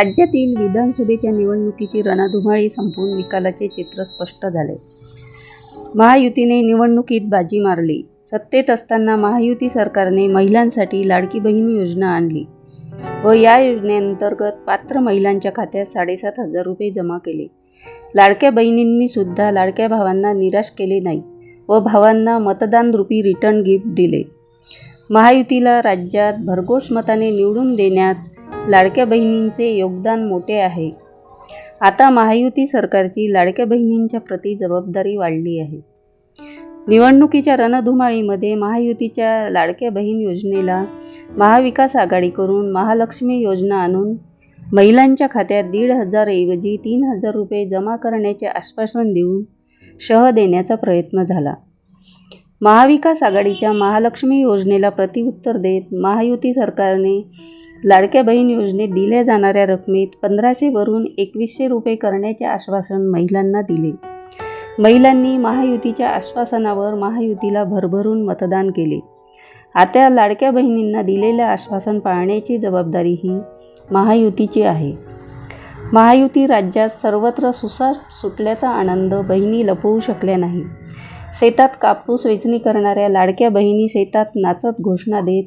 राज्यातील विधानसभेच्या निवडणुकीची रणधुमाळी संपून निकालाचे चित्र स्पष्ट झाले. महायुतीने निवडणुकीत बाजी मारली. सत्तेत असताना महायुती सरकारने महिलांसाठी लाडकी बहीण योजना आणली व या योजनेअंतर्गत पात्र महिलांच्या खात्यात साडेसात हजार रुपये जमा केले. लाडक्या बहिणींनी सुद्धा लाडक्या भावांना निराश केले नाही व भावांना मतदानरूपी रिटर्न गिफ्ट दिले. महायुतीला राज्यात भरघोष मताने निवडून देण्यात लाडक्या बहिणींचे योगदान मोठे आहे. आता महायुती सरकारची लाडक्या बहिणींच्या प्रती जबाबदारी वाढली आहे. निवडणुकीच्या रणधुमाळीमध्ये महायुतीच्या लाडक्या बहीण योजनेला महाविकास आघाडी करून महालक्ष्मी योजना आणून महिलांच्या खात्यात दीड हजारऐवजी तीन हजार रुपये जमा करण्याचे आश्वासन देऊन शह देण्याचा प्रयत्न झाला. महाविकास आघाडीच्या महालक्ष्मी योजनेला प्रतिउत्तर देत महायुती सरकारने लाडक्या बहीण योजनेत दिल्या जाणाऱ्या रकमेत पंधराशेवरून एकवीसशे रुपये करण्याचे आश्वासन महिलांना दिले. महिलांनी महायुतीच्या आश्वासनावर महायुतीला भरभरून मतदान केले. आता लाडक्या बहिणींना दिलेलं आश्वासन पाळण्याची जबाबदारी ही महायुतीची आहे. महायुती राज्यात सर्वत्र सुसाट सुटल्याचा आनंद बहिणी लपवू शकल्या नाही शेतात कापूस वेचणी करणाऱ्या लाडक्या बहिणी शेतात नाचत घोषणा देत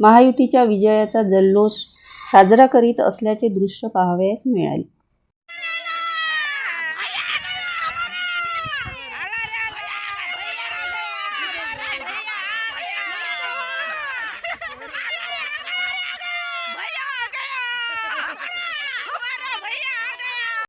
महायुतीच्या विजयाचा जल्लोष साजरा करीत असल्याचे दृश्य पाहावयास मिळाले